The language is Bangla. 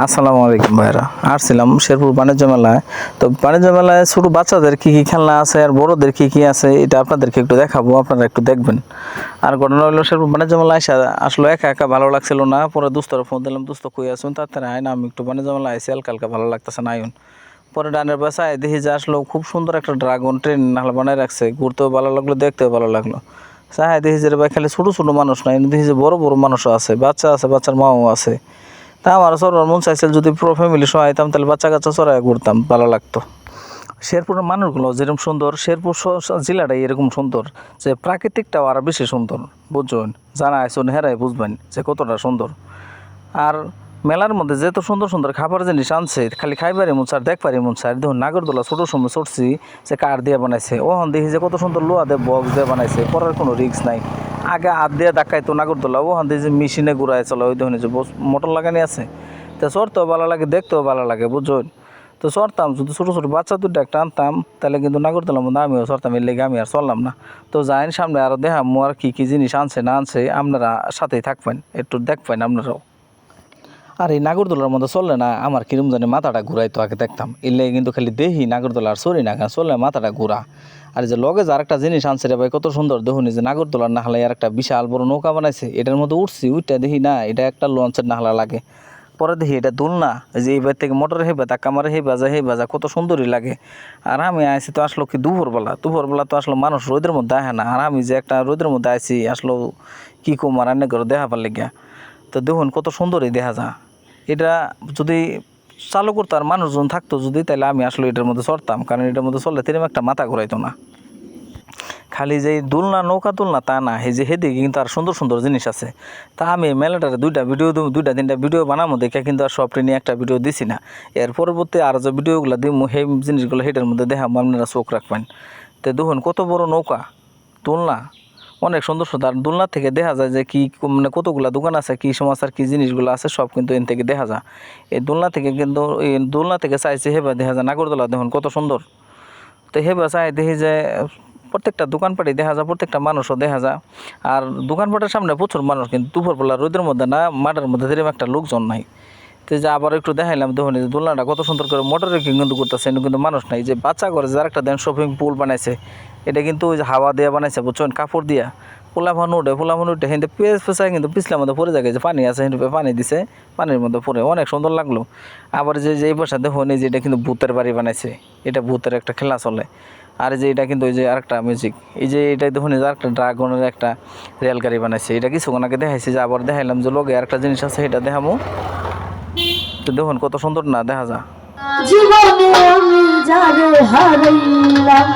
আসসালামু আলাইকুম ভাইরা। আসছিলাম শেরপুর বাণিজ্য মেলায়। তো বাণিজ্য মেলায় ছোটো বাচ্চাদের কী কী খেলনা আছে আর বড়োদের কী কী আছে এটা আপনাদেরকে একটু দেখাবো, আপনারা একটু দেখবেন। আর ঘটনা হলো শেরপুর বাণিজ্য মেলায় এসে আসলে একা একা ভালো লাগছিল না, পরে দুস্তর ফোন দিলাম, দুস্ত, কই আসুন তার আয় না, আমি একটু বাণিজ্য মেলায় আইসি হালকা হালকা ভালো লাগতেছে না, আয়ুন। পরে ডানের বাসায় দেখি যে আসলো খুব সুন্দর একটা ড্রাগন ট্রেন নাহলে বানায় রাখছে, ঘুরতেও ভালো লাগল, দেখতেও ভালো লাগল। চাহাই দেখি যে ভাই, খালি ছোটো ছোটো মানুষ নাই দেখি যে বড় বড় মানুষও আছে, বাচ্চা আছে, বাচ্চার মাও আছে। তা আমার চড়ার মন চাইছিল, যদি পুরো ফ্যামিলি সহ আইতাম তাহলে বাচ্চা কাচ্চা চড়াই ঘুরতাম, ভালো লাগতো। শেরপুরের মানুষগুলো যেরকম সুন্দর, শেরপুর জেলাটাই এরকম সুন্দর, যে প্রাকৃতিকটাও আরও বেশি সুন্দর, বুঝছেন? জানা আইসুন হেরাই বুঝবেন যে কতটা সুন্দর। আর মেলার মধ্যে যেত সুন্দর সুন্দর খাবার জিনিস আনছে, খালি খাইবারে মন স্যার দেখবারে মন স্যার দেখুন, নাগরদোলা ছোটো সময় চড়ছি, যে কাঠ দিয়ে বানাইছে, ওহন দেখি যে কত সুন্দর লোহা দিয়ে বক্স দিয়ে বানাইছে করার কোনো রিস্ক নাই। আগে হাত দিয়ে ডাকাইতো নাগরদোলা ওহন দেখি যে মেশিনে ঘুরায় চলে, ওই দেখুন যে মোটর লাগানি আছে। তো চড়তেও ভালো লাগে, দেখতেও ভালো লাগে বুঝছেন তো চড়তাম, যদি ছোটো ছোটো বাচ্চা দুটো একটা আনতাম, তাহলে কিন্তু নাগরদোলার মধ্যে আমিও চড়তাম, এর লেগে আমি আর চললাম না। তো যাইন সামনে আরও দেখাম আর কী কী জিনিস আনছে, না আনছে, আপনারা সাথেই থাকবেন, একটু দেখবেন আপনারাও। আর এই নাগরদোলার মধ্যে চললে না, আমার কিরম জানি মাথাটা ঘুরাইতো, আগে দেখতাম। এলে কিন্তু খালি দেহি নাগরদোলা আর সরি না চললে মাথাটা ঘুরা। আর যে লগে আর একটা জিনিস আনছে রে ভাই, কত সুন্দর। দেখুন এই যে নাগরদোলার নাহলে আর একটা বিশাল বড় নৌকা বানাইছে। এটার মধ্যে উঠছি উঠটা দেখি না, এটা একটা লঞ্চের নাহলা লাগে। পরে দেখি এটা দুলনা যে এইবার থেকে মোটর হেবা তা কামারে হে বাজা হে বাজা কত সুন্দরই লাগে। আর আমি আইছি তো আসলো কি দুপুরবেলা দুপুরবেলা তো আসলো মানুষ রোদের মধ্যে আসে না। আর আমি যে একটা রোদের মধ্যে আইছি, আসলো কি কুমার রান্না করে দেখা পারলে গিয়া তো দেখুন কত সুন্দরই দেখা যা এটা যদি চালু করতো আর মানুষজন থাকতো যদি, তাহলে আমি আসলে এটার মধ্যে চড়তাম। কারণ এটার মধ্যে চললে তেরম একটা মাথা ঘুরাইতো না। খালি যে দুলনা, নৌকা তুলনা তা না। এই যে হেদিকে কিন্তু আর সুন্দর সুন্দর জিনিস আছে। তা আমি মেলাটার দুইটা ভিডিও দুইটা তিনটা ভিডিও বানাবো দেখে কিন্তু আর সবটি নিয়ে একটা ভিডিও দিছি না। এর পরবর্তী আর যে ভিডিওগুলো দিব সেই জিনিসগুলো হেঁটের মধ্যে দেখাবো আপনারা চোখ রাখবেন। তো দেখুন, কত বড় নৌকা, দোলনা। অনেক সুন্দর সুন্দর। দোলনা থেকে দেখা যায় যে কি মানে কতগুলা দোকান আছে, কি সমস্যার কি জিনিসগুলো আছে, সব কিন্তু এন থেকে দেখা যায়। এই দোলনা থেকে কিন্তু এই দোলনা থেকে চাইছে হেবা দেখা যায় নাগরদোলা, দেখুন কত সুন্দর। তো হেবা চাই দেখি যে প্রত্যেকটা দোকানপাটি দেখা যায়, প্রত্যেকটা মানুষও দেখা যায়। আর দোকানপাটের সামনে প্রচুর মানুষ কিন্তু দুপুরবেলা রোদের মধ্যে না, মাঠের মধ্যে সেরকম একটা লোকজন নাই। তো যে আবার একটু দেখাইলাম, দেখুন দোলনাটা কত সুন্দর করে মোটরে কিন্তু করতেছে কিন্তু মানুষ নাই। যে বাচ্চা করে যার একটা দেন শপিং পুল বানাইছে, এটা কিন্তু ওই যে হাওয়া দিয়ে বানাইছে, বুঝছেন? কাপড় দিয়া। পোলা ভান উঠে, পোলা ভান উঠে কিন্তু পেঁচ পেঁচায় কিন্তু পিছলার মধ্যে পড়ে যায় যে পানি আছে কিন্তু পানি দিছে, পানির মধ্যে পড়ে। অনেক সুন্দর লাগল। আবার যে যে এই পাশে দেখুন, এই যে এটা কিন্তু ভূতের বাড়ি বানাইছে, এটা ভূতের একটা খেলা চলে। আর যে এটা কিন্তু ওই যে আরেকটা মিউজিক এই যে এটা দেখুন যে আরেকটা ড্রাগনের একটা রেলগাড়ি বানাইছে। এটা কিছুক্ষণ আগে দেখাইছে, যে আবার দেখাইলাম যে লোকে আরেকটা জিনিস আছে, এটা দেখাবো তো দেখুন কত সুন্দর না দেখা যা জীবনে আমি যারে হারাইলাম